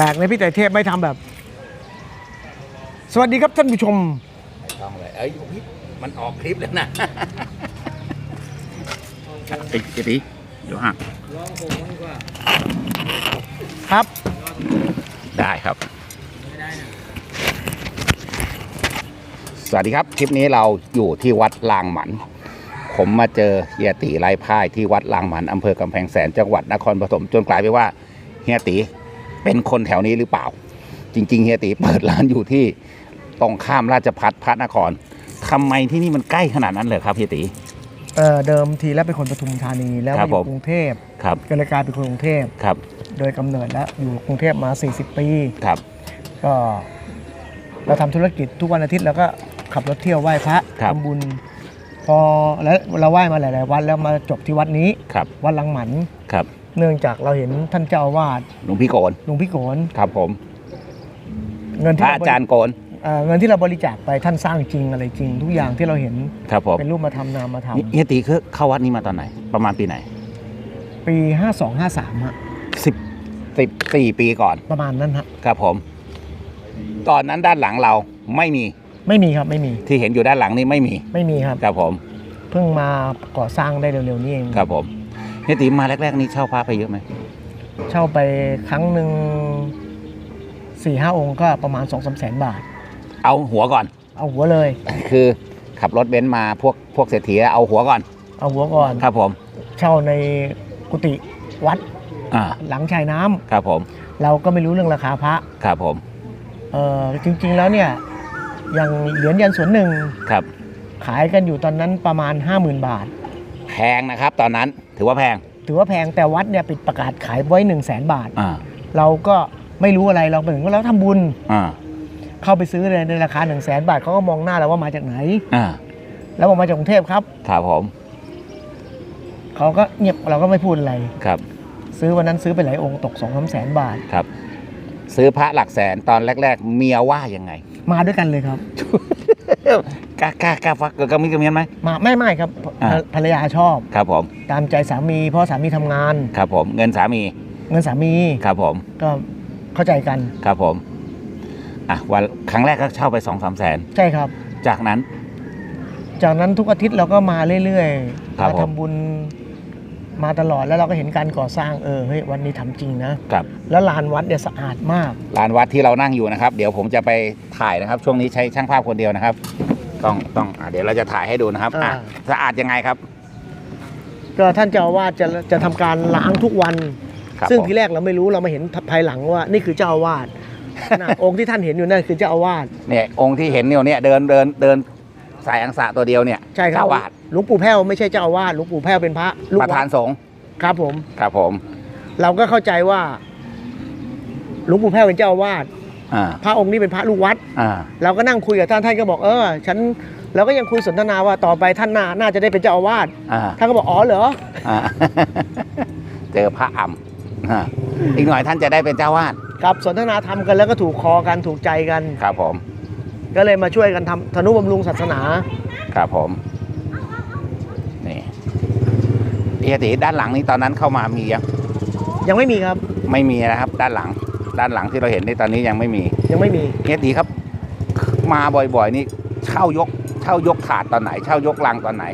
แปลกในะพี่ไตรเทพไม่ทำแบบ สวัสดีครับท่านผู้ชม ไม่ต้องเลย เอ้ยพี่มันออกคลิปแล้วนะ ไอ้เจตีเดี๋ยวหักครับ ได้ครับ สวัสดีครับ คลิปนี้เราอยู่ที่วัดลางหมัน ผมมาเจอเฮียตีไร้พ่ายที่วัดลางหมันอำเภอกำแพงแสนจังหวัดนครปฐมจนกลายไปว่าเฮียตี เป็นคนแถวนี้หรือเปล่า จริง ๆ เฮียตีเปิดร้านอยู่ที่ตรงข้ามราชพัฒพระนครทำไมที่นี่มันใกล้ขนาดนั้นเลยครับเฮียตีเออเดิมทีแล้วเป็นคนปทุมธานีแล้วครัมาบอยู่ผมกรุงเทพครับก็เลยกลายเป็นคนกรุงเทพครับ โดยกำเนิดแล้วอยู่กรุงเทพมา 40 ปีครับ ก็เราทำธุรกิจทุกวันอาทิตย์เราก็ขับรถเที่ยวไหว้พระครับทำบุญ พอแล้วเราไหว้มาหลาย ๆ วัดแล้วมาจบที่วัดนี้ครับวัดลังหมันครับ เนื่องจากเราเห็นท่านเจ้าอาวาสหลวงพี่โกนหลวงพี่โกนครับผม เงินพที่ระเอาจารย์โกนเอ่อเงินที่เราบริจาคไปท่านสร้างจริงอะไรจริง ทุกอย่างที่เราเห็นครับผมเป็นรูปมาทำนามมาทำเฮียตีคือเข้าวัดนี้มาตอนไหน ประมาณปีไหนปี 5253ฮะสิบสิบสี่ปีก่อนประมาณนั้นฮะครับผม ตอนนั้นด้านหลังเราไม่มีไม่มีครับไม่มีที่เห็นอยู่ด้านหลังนี่ไม่มี ไม่มีครับ ครับผม เพิ่งมาก่อสร้างได้เร็วๆนี้เองครับผม เฮียตีมาแรกๆนี่เช่าพระไปเยอะไหมเช่าไปครั้งหนึ่งสี่ห้าองค์ก็ประมาณสองสามแสนบาท เอาหัวก่อน เอาหัวเลย คือขับรถเบนซ์มาพวกพวกเศรษฐีเอาหัวก่อน เอาหัวก่อนครับผม เช่าในกุฏิวัดอ่าหลังชายน้ำครับผมเราก็ไม่รู้เรื่องราคาพระครับผมเออจริงๆแล้วเนี่ยอย่างเหรียญยันสวนหนึ่งครับขายกันอยู่ตอนนั้นประมาณ 50,000 บาทแพ งนะครับตอนนั้นถือว่าแพง ถือว่าแพงแต่วัดเนี่ยปิดประกาศขายไว้1 0 0 0 0แสนบาท อ่าเราก็ไม่รู้อะไรเราไปถึงก็แล้วทำบุญ อ่าเข้าไปซื้อเลยในราคา1 0 0 0 0แสนบาทเขาก็มองหน้าเราว่ามาจากไหน อ่าแล้วบอกมาจากกรุงเทพครับครับผมเขาก็เงียบเราก็ไม่พูดอะไร ครับซื้อวันนั้นซื้อไปหลายองค์ตก2องสามแสนบาท ครับ ซื้อพระหลักแสนตอนแรก ๆ เมียว่ายังไง มาด้วยกันเลยครับ กล้ากล้ากล้าฟักกับมิกระเมียนไหม มาไม่ไม่ครับอ่า ภรรยาชอบ ครับผม ตามใจสามีเพราะสามีทำงาน ครับผม เงินสามี เงินสามีครับผม ก็เข้าใจกันครับผม อะวันครั้งแรกก็เช่าไปสองสามแสน ใช่ครับ จากนั้น จากนั้นทุกอาทิตย์เราก็มาเรื่อยๆครับมาผม ทำบุญ มาตลอดแล้วเราก็เห็นการก่อสร้างเออเฮ้ยวันนี้ทำจริงนะครับแล้วลานวัดเนี่ยสะอาดมากลานวัดที่เรานั่งอยู่นะครับ เดี๋ยวผมจะไปถ่ายนะครับ ช่วงนี้ใช้ช่างภาพคนเดียวนะครับ ต้องต้องอะเดี๋ยวเราจะถ่ายให้ดูนะครับอะอ่าสะอาดยังไงครับ ก็ท่านเจ้าอาวาสจะจะทำการล้างทุกวันครับซึ่งผมทีแรกเราไม่รู้เรามาเห็นภายหลังว่า นี่คือเจ้าอาวาสน่ะองค์ที่ท่านเห็นอยู่นั่นคือเจ้าอาวาสเนี่ยองค์ที่เห็นเนี่ยเนี่ยเดินเดินเดินสายอังสะตัวเดียวเนี่ยใช่ครับเจ้าวาด หลวงปู่แพ้วไม่ใช่เจ้าอาวาสหลวงปู่แพ้วเป็นพระลูกประธาวันดสงฆ์ครับผม ครับผมเราก็เข้าใจว่าหลวงปู่แพ้วเป็นเจ้าอาวาสอ่าพระองค์นี้เป็นพระลูกวัด อ่าเราก็นั่งคุยกับท่านท่านก็บอกเออฉันเราก็ยังคุยสนทนาว่าต่อไปท่านน่าน่าจะได้เป็นเจ้าอาวาสอ่าท่านก็บอกอ๋อเหรออ่า เจอพระอ่ำอ่าอีกหน่อยท่านจะได้เป็นเจ้าวาดครับสนทนาธรรมกันแล้วก็ถูกคอกันถูกใจกัน ครับผม ก็เลยมาช่วยกันทำธนุบำรุงศาสนา ครับผม นี่ เอียติด้านหลังนี้ตอนนั้นเข้ามามียังยังไม่มีครับ ไม่มีนะครับ ด้านหลัง ด้านหลังที่เราเห็นในตอนนี้ยังไม่มี ยังไม่มีเฮียตีครับ มาบ่อยๆ นี่เช่ายกเช่ายกถาดตอนไหน เช่ายกลังตอนไหน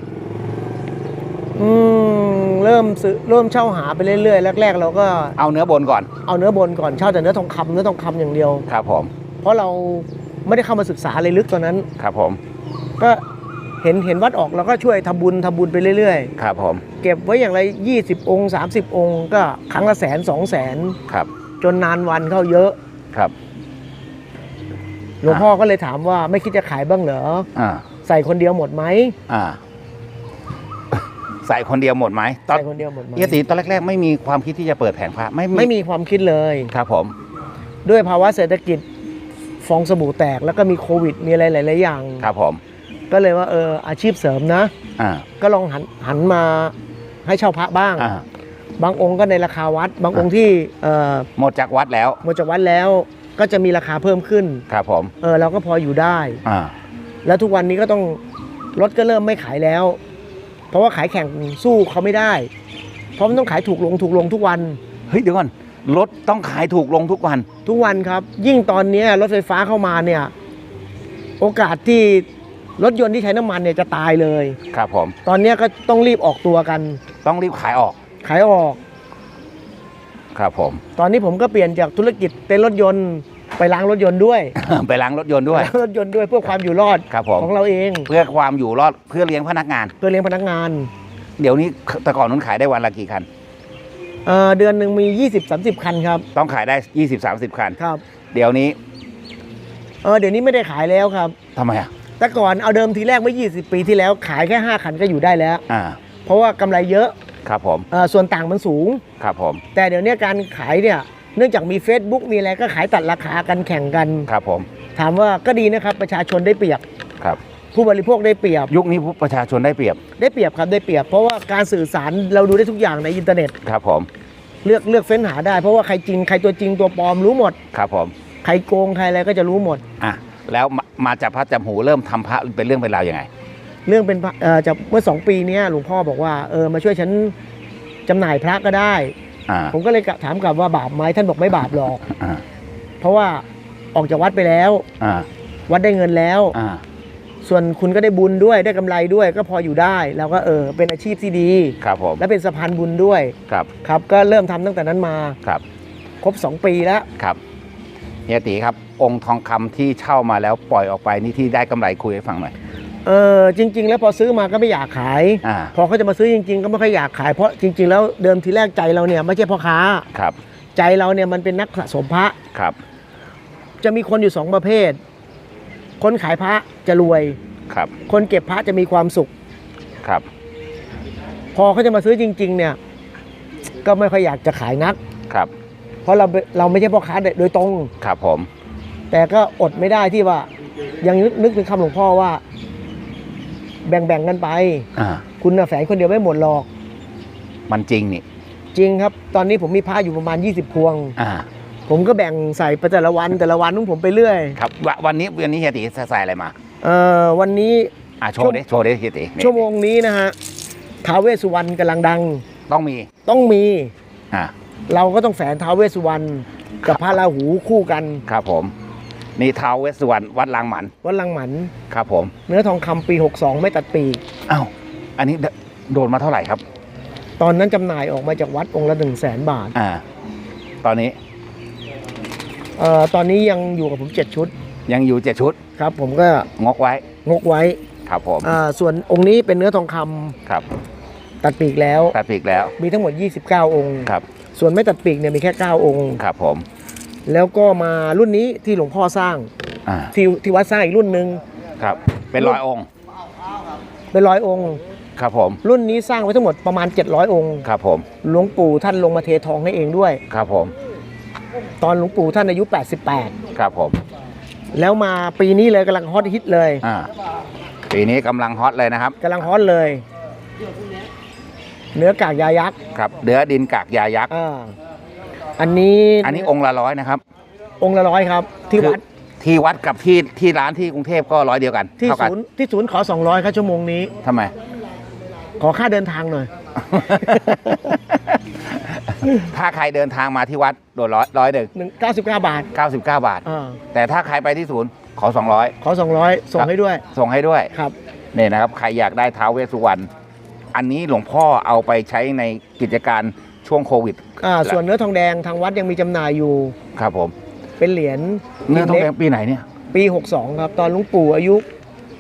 อืมเริ่มซื้อเริ่มเช่าหาไปเรื่อยๆแรกๆเราก็เอาเนื้อบนก่อน เอาเนื้อบนก่อนเช่าแต่เนื้อทองคำเนื้อทองคำอย่างเดียวครับผม เพราะเราไม่ได้เข้ามาศึกษาอะไรลึกตอนนั้นครับผม ก็ เห็นเห็นวัดออกเราก็ช่วยทำบุญทำบุญไปเรื่อยครับผมๆเก็บไว้อย่างไร 20 องค์ 30 องค์ ก็ครั้งละแสนสองแสนครับ จนนานวันเข้าเยอะครับหลวงพ่อก็เลยถามว่าไม่คิดจะขายบ้างเหรออ่าใส่คนเดียวหมดไหมอ่าใส่คนเดียวหมดไหมตอนใส่คนเดียวหมดไหมเฮียตีตอนแรก ๆ ไม่มีความคิดที่จะเปิดแผงพระไม่ไม่มีความคิดเลยครับผม ด้วยภาวะเศรษฐกิจฟองสบู่แตกแล้วก็มีโควิดมีอะไรหลาย ๆ อย่าง ครับผม ก็เลยว่าเอออาชีพเสริมนะ อ่า ก็ลองหันหันมาให้เช่าพระบ้าง อ่า บางองค์ก็ในราคาวัด บางองค์ที่เอ่อหมดจากวัดแล้ว หมดจากวัดแล้วก็จะมีราคาเพิ่มขึ้น ครับผม เออเราก็พออยู่ได้ อ่า แล้วทุกวันนี้ก็ต้องรถก็เริ่มไม่ขายแล้ว เพราะว่าขายแข่งสู้เขาไม่ได้ เพราะมันต้องขายถูกลงถูกลงทุกวัน เฮ้ยเดี๋ยวก่อน รถต้องขายถูกลงทุกวัน ทุกวันครับ ยิ่งตอนเนี้ยรถไฟฟ้าเข้ามาเนี่ย โอกาสที่ รถยนต์ที่ใช้น้ำมันเนี่ยจะตายเลย ครับผม ตอนเนี้ยก็ต้องรีบออกตัวกัน ต้องรีบขายออก ขายออก ครับผม ตอนนี้ผมก็เปลี่ยนจากธุรกิจเต้นรถยนต์ไปล้างรถยนต์ด้วยไปล้างรถยนต์ด้วย ล้างรถยนต์ด้วยเพื่อความอยู่รอดครับผม ของเราเอง เพื่อความอยู่รอดเพื่อเลี้ยงพนักงาน เพื่อเลี้ยงพนักงานเดี๋ยวนี้แต่ก่อนนั้นขายได้วันละกี่คัน เอ่อเดือนหนึ่งมี 20-30 คันครับ ต้องขายได้ 20-30 คัน ครับ เดี๋ยวนี้เออเดี๋ยวนี้ไม่ได้ขายแล้วครับทำไมอะ แต่ก่อนเอาเดิมทีแรกเมื่อ 20 ปีที่แล้วขายแค่ 5 คันก็อยู่ได้แล้ว อ่าเพราะว่ากำไรเยอะครับผมเอ่อส่วนต่างมันสูง ครับผมแต่เดี๋ยวนี้การขายเนี่ยเนื่องจากมี Facebook มีอะไรก็ขายตัดราคากันแข่งกัน ครับผมถามว่าก็ดีนะครับประชาชนได้เปรียบ ครับ ผู้บริโภคได้เปรียบยุคนี้ประชาชนได้เปรียบได้เปรียบครับได้เปรียบ เพราะว่าการสื่อสารเราดูได้ทุกอย่างในอินเทอร์เน็ต ครับผมเลือกเลือกเฟ้นหาได้เพราะว่าใครจริงใครตัวจริงตัวปลอมรู้หมด ครับผมใครโกงใครอะไรก็จะรู้หมด อะ แล้วมามาจับพระจับหูเริ่มทำพระเป็นเรื่องเป็นราวยังไง เรื่องเป็นพระเอ่อจากเมื่อสองปีเนี้ยหลวงพ่อบอกว่าเออมาช่วยฉันจำหน่ายพระก็ได้ อ่าผมก็เลยกะถามกลับว่าบาปไหมท่านบอกไม่บาปหรอก อ่าเพราะว่าออกจากวัดไปแล้ว อ่าวัดได้เงินแล้ว อ่าส่วนคุณก็ได้บุญด้วยได้กำไรด้วยก็พออยู่ได้แล้วก็เออเป็นอาชีพที่ดี ครับผมและเป็นสะพานบุญด้วยครับครับ ก็เริ่มทำตั้งแต่นั้นมาครับครบ 2 ปีแล้ว ครับ เฮียตีครับ องค์ทองคำที่เช่ามาแล้วปล่อยออกไปนี่ที่ได้กำไรคุยให้ฟังหน่อยเออจริง ๆ แล้วพอซื้อมาก็ไม่อยากขายอ่าพอเขาจะมาซื้อจริง ๆ ก็ไม่ค่อยอยากขายเพราะจริง ๆ แล้วเดิมทีแรกใจเราเนี่ยไม่ใช่พ่อค้าครับ ใจเราเนี่ยมันเป็นนักสะสมพระครับ จะมีคนอยู่สองประเภท คนขายพระจะรวยครับ คนเก็บพระจะมีความสุขครับ พอเขาจะมาซื้อจริง ๆ เนี่ย ก็ไม่ค่อยอยากจะขายนักครับ เพราะเราเราไม่ใช่พ่อค้าโดยตรง ครับผม แต่ก็อดไม่ได้ที่ว่า ยังนึกนึกถึงคำหลวงพ่อว่า แบ่งๆกันไป อ่า คุณน่ะแฝงคนเดียวไม่หมดหรอก มันจริงนี่ จริงครับ ตอนนี้ผมมีพระอยู่ประมาณ 20 พวง อ่า ผมก็แบ่งใส่ไปแต่ละวันแต่ละวันของผมไปเรื่อย ครับวะวันนี้วันนี้เฮียตีใส่อะไรมา เอ่อวันนี้ อ่าโชว์ดิโชว์ดิเฮียตีนี่ชั่วโมงนี้นะฮะท้าวเวสสุวรรณกำลังดัง ต้องมี ต้องมี อ่า เราก็ต้องแฝงท้าวเวสสุวรรณกับพระราหูคู่กันครับผม นี่ท้าวเวสสุวรรณวัดลางหมันวัดลังหมัน ครับผมเนื้อทองคำปี 62 ไม่ตัดปีก อ้าวอันนี้โดนมาเท่าไหร่ครับ ตอนนั้นจำหน่ายออกมาจากวัดองค์ละ 1 0 0 0 0แสนบาทอ่า ตอนนี้เอ่อตอนนี้ยังอยู่กับผม 7 ชุดยังอยู่เจ็ดชุดครับ ผมก็งกไว้งกไว้ครับผมอ่าส่วนองค์นี้เป็นเนื้อทองคำครับตัดปีกแล้ว ตัดปีกแล้ว มีทั้งหมด 29 องค์ ครับ ส่วนไม่ตัดปีกเนี่ยมีแค่ 9 องค์ ครับผม แล้วก็มารุ่นนี้ที่หลวงพ่อสร้าง อ่า ที่ที่วัดสร้างอีกรุ่นหนึ่งครับ เป็นร้อยองค์ เป็นร้อยองค์ ครับผม รุ่นนี้สร้างไว้ทั้งหมดประมาณ 700 องค์ ครับผม หลวงปู่ท่านลงมาเททองให้เองด้วย ครับผม ตอนหลวงปู่ท่านอายุครับผม88แล้วมาปีนี้เลยกำลังฮอตฮิตเลย อ่า ปีนี้กำลังฮอตเลยนะครับ กำลังฮอตเลย เนื้อกากยายักษ์ครับเดือดินกากยายักษ์อ่าอันนี้อันนี้องค์ละร้อยนะครับ องค์ละร้อยครับ ที่วัดคือที่วัดกับที่ที่ร้านที่กรุงเทพก็ร้อยเดียวกันที่เท่ากันศูนย์ที่ศูนย์ขอ 200ครับชั่วโมงนี้ ทำไม ขอค่าเดินทางหน่อย ถ้าใครเดินทางมาที่วัดโดนร้อยร้อยหนึ่งหนึ่งเก้าสิบเก้าบาทเก้าสิบเก้าบาท อ่าแต่ถ้าใครไปที่ศูนย์ขอสองร้อยขอสองร้อยส่งให้ด้วยส่งให้ด้วย ครับ นี่นะครับ ใครอยากได้ท้าวเวสสุวรรณ อันนี้หลวงพ่อเอาไปใช้ในกิจการช่วงโควิดอ่าส่วนเนื้อทองแดงทางวัดยังมีจำหน่ายอยู่ ครับผม เป็นเหรียญเนื้อทองแดล็งกปีไหนเนี่ย ปี 62 ครับ ตอนหลุงปู่อายุ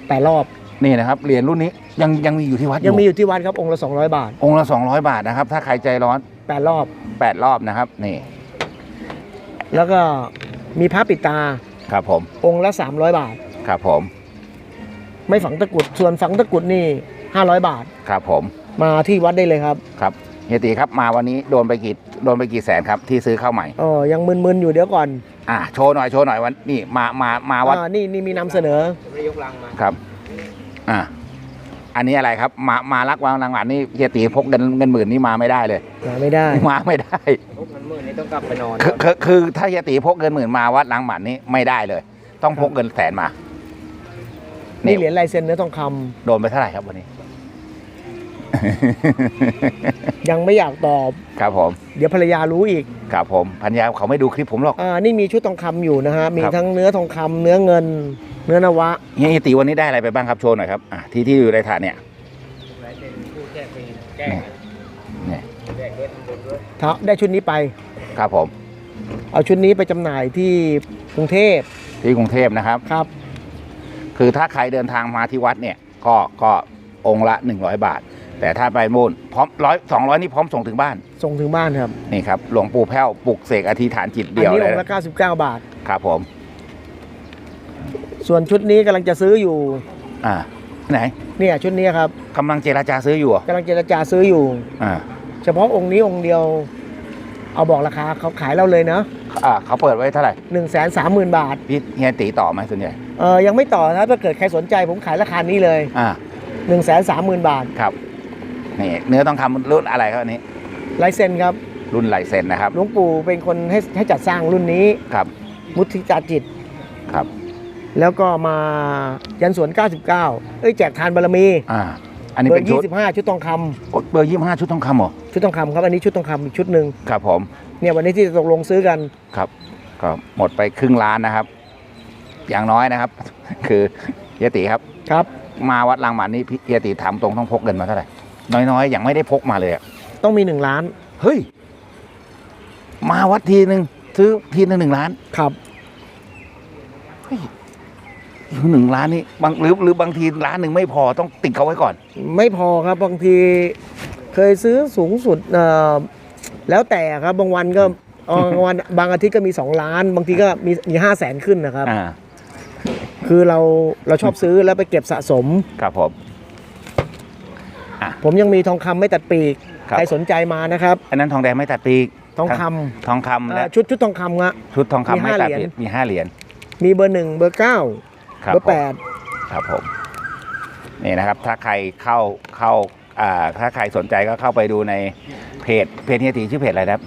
แปดรอบ นี่นะครับเหรียญรุ่นนี้ยังยังมีอยู่ที่วัดยังมีอยู่ที่วัดครับองค์ละ200 บาท องค์ละ 200 บาทนะครับ ถ้าใครใจร้อน 8 รอบ 8 รอบนะครับ นี่ แล้วก็มีพระปิดตาครับผม องค์ละ 300 บาท ครับผม ไม่ฝังตะกรุดส่วนฝังตะกรุดนี่ 500 บาท ครับผม มาที่วัดได้เลยครับ ครับเฮียตีครับมาวันนี้โดนไปกี่โดนไปกี่แสนครับที่ซื้อเข้าใหม่อ๋อยังมึนๆอยู่เดี๋ยวก่อน อ่าโชว์หน่อยโชว์หน่อยวันนี่มามามาวัดอ่านี่นี่มีนำเสนอครับ อ่าอันนี้อะไรครับ มามารักวางรางวัลนี่เฮียตีพกเงินเงินหมื่นนี่มาไม่ได้เลย มาไม่ได้ มาไม่ได้พกเงินหมื่นนี่ต้องกลับไปนอนคือคือคือถ้าเฮียตีพกเงินหมื่นมาวัดรางหมันนี่ไม่ได้เลย ต้องพกเงินแสนมานี่นี่เหรียญลายเซ็นเนื้อทองคำโดนไปเท่าไหร่ครับวันนี้ ยังไม่อยากตอบ ครับผม เดี๋ยวภรรยารู้อีกครับผมพันยาเขาไม่ดูคลิปผมหรอก อ่านี่มีชุดทองคำอยู่นะฮะ มีครับ ทั้งเนื้อทองคำเนื้อเงิน เนื้อนวะ เฮียตีวันนี้ได้อะไรไปบ้างครับโชว์หน่อยครับอะที่ที่อยู่ในถาดเนี่ยลายเซ็นผู้แจ้งฟรีแจ้งเนี่ยแจ้งด้วยทำบุญด้วยถ้าได้ชุดนี้ไป ครับผม เอาชุดนี้ไปจำหน่ายที่กรุงเทพที่กรุงเทพนะครับ ครับ คือถ้าใครเดินทางมาที่วัดเนี่ย ก็ก็องค์ละ 100 บาท แต่ถ้าไปมูลพร้อมร้อยสองร้อยนี่พร้อมส่งถึงบ้าน ส่งถึงบ้านครับ นี่ครับ หลวงปู่แพ้วปลุกเสกอธิษฐานจิตอัเดียวนี้เลอยงค์ละ99 บาท ครับผม ส่วนชุดนี้กำลังจะซื้ออยู่ อ่า ไหนเนี่ยชุดนี้ครับกำลังเจราจาซื้ออยู่เหรอกำลังเจรจาซื้ออยู่ อ่าเฉพาะองค์นี้องค์เดียว เอาบอกราคาเขาขายเราเลยนะอ่าเขาเปิดไว้เท่าไหร่1นึ่งแสนสามหมื่นบาท พี่เฮียตีต่อไหมส่วนใหญ่เออยังไม่ต่อนะถ้าเกิดใครสนใจผมขายราคานี้เลยอ่า 1นึ่งแสนสามหมื่นบาท ครับ นี่เนื้อต้องคำรุ่นอะไรครับอันนี้ ลายเซ็นครับรุ่นลายเซ็นนะครับหลวงปู่เป็นคนให้ให้จัดสร้างรุ่นนี้ครับมุทิจาจิต ครับ แล้วก็มายันสวน 99 เอ้ยแจกทานบารมีอ่าอันนี้เบอเป็นร์ชุด25 ชุดทองคำเบอร์ยี่ห้าชุดทองคำเหรอชุดทองคำครับอันนี้ชุดทองคำอีกชุดหนึ่งครับผมเนี่ยวันนี้ที่จะตกลงซื้อกันครับก็หมดไปครึ่งล้านนะครับ อย่างน้อยนะครับ คือเฮียติครับ ครับมาวัดลางหมันนี่พี่เฮียติถามตรงต้องพกเงินมาเท่าไหร่ น้อยๆ อย่างไม่ได้พกมาเลยอะต้องมี1ล้านเฮ้ย มาวัดทีหนึ่งซื้อทีหนึ่งหนึ่งล้านครับหนึ่งล้านนี่บางหรือหรือบางทีล้านหนึ่งไม่พอต้องติดเขาไว้ก่อน ไม่พอครับบางทีเคยซื้อสูงสุดเอ่อแล้วแต่ครับบางวันก็เอ่อบางวันบางอาทิตย์ก็มี 2 ล้าน บางทีก็มีมีห้าแสนขึ้นนะครับ อ่า คือเราเราชอบซื้อแล้วไปเก็บสะสม ครับผม ผมยังมีทองคำไม่ตัดปีกครับ ใครสนใจมานะครับ อันนั้นทองแดงไม่ตัดปีกทองคำทองคำเอ่และอชุดชุดทองคำครับชุดทองคำมีไม่ห้าตัดเหรียญปีกมีห้าเหรียญมีเบอร์หนึ่งเบอร์เก้าครับเบอร์ผมแปดครับผมนี่นะครับถ้าใครเข้าเข้าอ่าถ้าใครสนใจก็เข้าไปดูในเพจเพจเฮียตีชื่อเพจอะไรนะครับ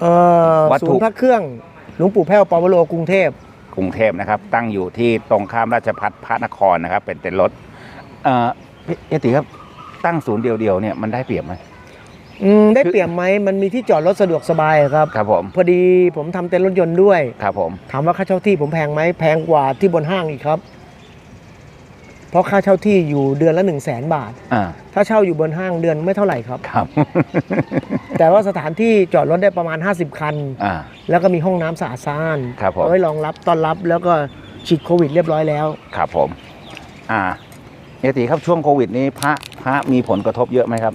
เอ่อวัตถุ ศูนย์พระเครื่องหลวงปู่แพ้วปาวโลกรุงเทพ กรุงเทพนะครับ ตั้งอยู่ที่ตรงข้ามราชพัฒพระนครนะครับ เป็นเต็นท์รถเอ่อพี่เฮียตีครับ ตั้งศูนย์เดียวๆเนี่ยมันได้เปรียบไหม อืมได้คือเปรียบไหมมันมีที่จอดรถสะดวกสบายอะครับ ครับผม พอดีผมทำเต็นท์รถยนต์ด้วย ครับผม ถามว่าค่าเช่าที่ผมแพงไหมแพงกว่าที่บนห้างอีกครับ เพราะค่าเช่าที่อยู่เดือนละ1นึ่งแสนบาท อ่า ถ้าเช่าอยู่บนห้างเดือนไม่เท่าไหร่ครับ ครับ แต่ว่าสถานที่จอดรถได้ประมาณ 50 คัน อ่า แล้วก็มีห้องน้ำสะอาดสะอ้านครับผม เอาไว้รองรับต้อนรับแล้วก็ฉีดโควิดเรียบร้อยแล้ว ครับผม อ่า เฮียตีครับช่วงโควิดนี้พระพระมีผลกระทบเยอะไหมครับ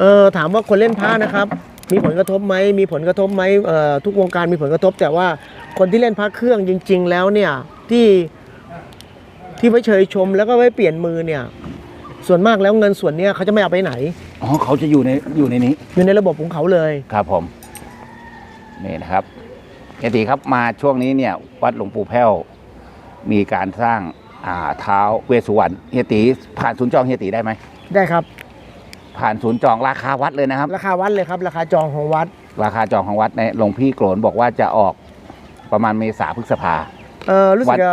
เออถามว่าคนเล่นพระนะครับ มีผลกระทบไหมมีผลกระทบไหมเอ่อทุกวงการมีผลกระทบ แต่ว่าคนที่เล่นพระเครื่องจริง ๆ แล้วเนี่ยที่ที่ไว้เฉยชมแล้วก็ไว้เปลี่ยนมือเนี่ย ส่วนมากแล้วเงินส่วนเนี้ยเขาจะไม่เอาไปไหน อ๋อเขาจะอยู่ในอยู่ในนี้ อยู่ในระบบของเขาเลย ครับผมนี่นะครับเฮียตีครับมาช่วงนี้เนี่ย วัดหลวงปู่แพ้วมีการสร้าง อ่าเท้าเวสสุวรรณเฮียตีผ่านศูนย์จองเฮียตีได้ไหมได้ครับ ผ่านศูนย์จองราคาวัดเลยนะครับ ราคาวัดเลยครับ ราคาจองของวัด ราคาจองของวัดในยหลวงพี่โกรนบอกว่าจะออกประมาณเมษาพฤษภา เออรู้สึวักดจะ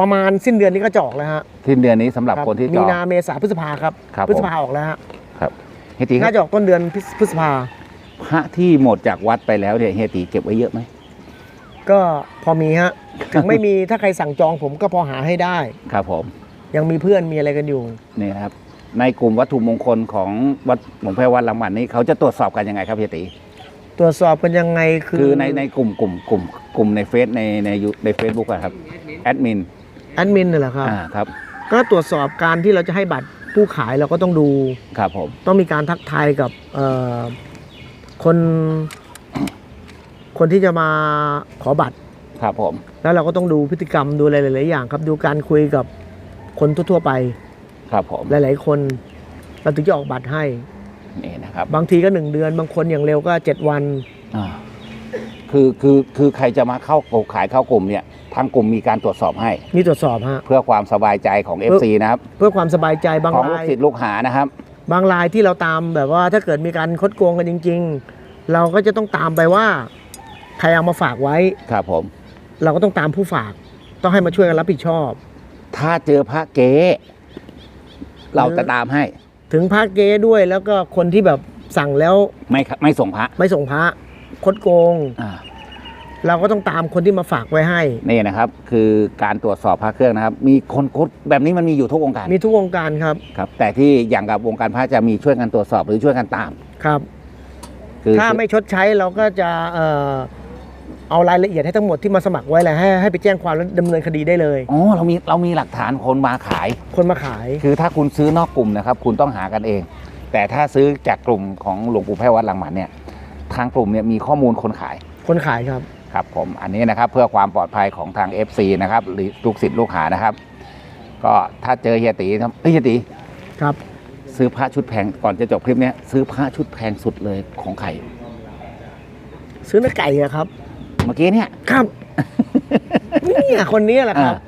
ประมาณสิ้นเดือนนี้ก็จะออกแล้วฮะสิ้นเดือนนี้สำหรับครับคนที่จมีอง นาเมษาพฤษภาครับครับ พฤษผมภาออกแล้วฮะเฮียตีครัน่าบจะออกต้นเดือนพฤษพฤษภา พระที่หมดจากวัดไปแล้วเนี่ยเฮียตีเก็บไว้เยอะไหม ก็พอมีฮะถึงไม่มีถ้าใครสั่งจองผมก็พอหาให้ได้ ครับผม ยังมีเพื่อนมีอะไรกันอยู่นี่นะครับ ในกลุ่มวัตถุมงคลของวัดหลวงพ่อวัดลำมันนี่เขาจะตรวจสอบกันยังไงครับเฮียตีตรวจสอบกันยังไงคือคือในในกลุ่มกลุ่มกลุ่มกลุ่มในเฟซในในยูในเฟซบุ๊กอะครับแอดมินแอดมินน่ะเหรอครับอ่าครับก็ตรวจสอบการที่เราจะให้บัตรผู้ขายเราก็ต้องดู ครับผม ต้องมีการทักทายกับเอ่อคน คนที่จะมาขอบัตรครับผม แล้วเราก็ต้องดูพฤติกรรมดูอะไรหลาย ๆ อย่างครับ ดูการคุยกับคนทั่ว ๆ ไปครับผมหลาย ๆ คนเราถึงจะออกบัตรให้นี่นะครับ บางทีก็หนึ่งเดือน บางคนอย่างเร็วก็เจ็ดวันอ่าคือคือคือใครจะมาเข้ากลุ่มขายเข้ากลุ่มเนี่ยทางกลุ่มมีการตรวจสอบให้ นี่ตรวจสอบฮะเพื่อความสบายใจของ FC นะครับ เพื่อความสบายใจบางของลูรากยศิษย์ลูกหานะครับ บางรายที่เราตามแบบว่าถ้าเกิดมีการคดโกงกันจริง ๆ เราก็จะต้องตามไปว่า ใครเอามาฝากไว้ ครับผม เราก็ต้องตามผู้ฝาก ต้องให้มาช่วยกันรับผิดชอบ ถ้าเจอพระเก๊เราจะตามให้ ถึงพระเก๊ด้วยแล้วก็คนที่แบบสั่งแล้วไม่ครับไม่ส่งพระ ไม่ส่งพระคดโกงอ่าเราก็ต้องตามคนที่มาฝากไว้ให้นี่นะครับ คือการตรวจสอบพระเครื่องนะครับ มีคนโคดแบบนี้มันมีอยู่ทุกวงการ มีทุกวงการครับครับ แต่ที่อย่างกับวงการพระจะมีช่วยกันตรวจสอบหรือช่วยกันตามครับ คือถ้าไม่ชดใช้เราก็จะเอ่อ เอารายละเอียดให้ทั้งหมดที่มาสมัครไว้แหละให้ให้ไปแจ้งความแล้วดำเนินคดีได้เลย อ๋อเรามีเรามีหลักฐานคนมาขาย คนมาขาย คือถ้าคุณซื้อนอกกลุ่มนะครับ คุณต้องหากันเอง แต่ถ้าซื้อจากกลุ่มของหลวงปู่แพ้ววัดลังหมันเนี่ยทางกลุ่มเนี่ยมีข้อมูลคนขายคนขายครับ ครับผมอันนี้นะครับเพื่อความปลอดภัยของทาง FC นะครับหรือลูกศิษย์ลูกหานะครับ ก็ถ้าเจอเฮียตีนะเอ้ยเฮียตีครับ ซื้อพระชุดแพงก่อนจะจบคลิปเนี้ยซื้อพระชุดแพงสุดเลยของใครซื้อเนื้อไก่อะครับ เมื่อกี้เนี่ยครับเนี่ยคนนี้แหละครับอ่า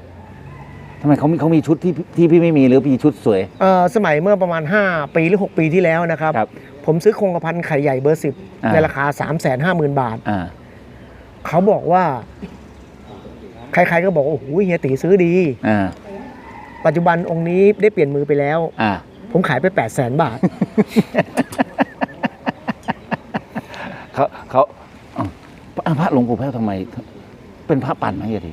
ทำไมเขามีเขามีชุดที่ที่พี่ไม่มีหรือมีชุดสวยเอ่อสมัยเมื่อประมาณ 5 ปีหรือ 6 ปีที่แล้วนะครับครับผมซื้อคงกระพันไข่ใหญ่เบอร์สิบอ่าในราคา 3 5 0 0 0 0 บาทอ่าเขาบอกว่า ใครๆก็บอกว่าโอ้โหเฮียตีซื้อดีอ่าปัจจุบันองค์นี้ได้เปลี่ยนมือไปแล้วอ่าผมขายไป 8 0 0 0 0 0 บาทเขาเขา อ้าวพระหลวงปู่แพ้วทำไม เป็นพระปั่นไหมเฮียตี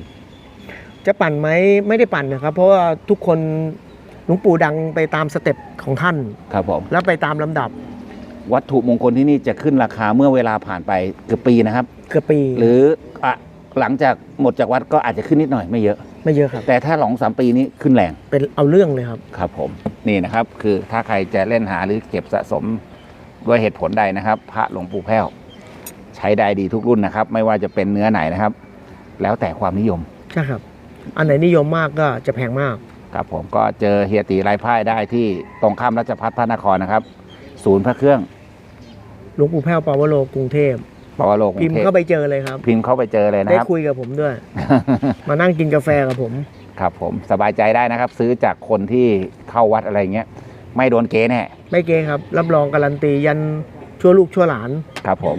จะปั่นไหมไม่ได้ปั่นนะครับ เพราะว่าทุกคนหลวงปู่ดังไปตามสเต็ปของท่าน ครับผม แล้วไปตามลำดับวัตถุมงคลที่นี่จะขึ้นราคาเมื่อเวลาผ่านไปเกือบปีนะครับ เกือบปีหรืออะหลังจากหมดจากวัดก็อาจจะขึ้นนิดหน่อยไม่เยอะ ไม่เยอะครับ แต่ถ้าหลงสามปีนี้ขึ้นแรง เป็นเอาเรื่องเลยครับ ครับผมนี่นะครับ คือถ้าใครจะเล่นหาหรือเก็บสะสมด้วยเหตุผลใดนะครับ พระหลวงปู่แพ้ว ใช้ได้ดีทุกรุ่นนะครับ ไม่ว่าจะเป็นเนื้อไหนนะครับ แล้วแต่ความนิยมใช่ครับ อันไหนนิยมมากก็จะแพงมาก ครับผมก็เจอเฮียตีไรพ่ายได้ที่ตรงข้ามรัชพัฒพระนครนะครับ ศูนย์พระเครื่องหลวงปู่แพ้วปาวโลกรุงเทพปวโรกรุพิมงพ์เทพเข้าไปเจอเลยครับ พิมพ์เข้าไปเจอเลยนะได้ครับคุยกับผมด้วย มานั่งกินกาแฟกับผม ครับผมสบายใจได้นะครับ ซื้อจากคนที่เข้าวัดอะไรเงี้ยไม่โดนเก๊แน่ไม่เกรงครับ รับรองการันตียันชั่วลูกชั่วหลาน ครับผม